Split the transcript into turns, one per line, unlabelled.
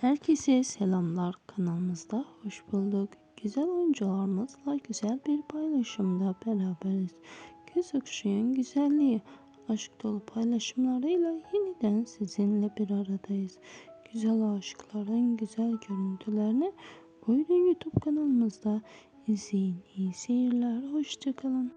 Herkese selamlar kanalımızda hoş bulduk. Güzel oyuncularımızla güzel bir paylaşımda beraberiz. Göz okşayan güzelliği, aşk dolu paylaşımlarıyla yeniden sizinle bir aradayız. Güzel aşkların güzel görüntülerini buyurun YouTube kanalımızda izleyin. İyi seyirler, hoşçakalın.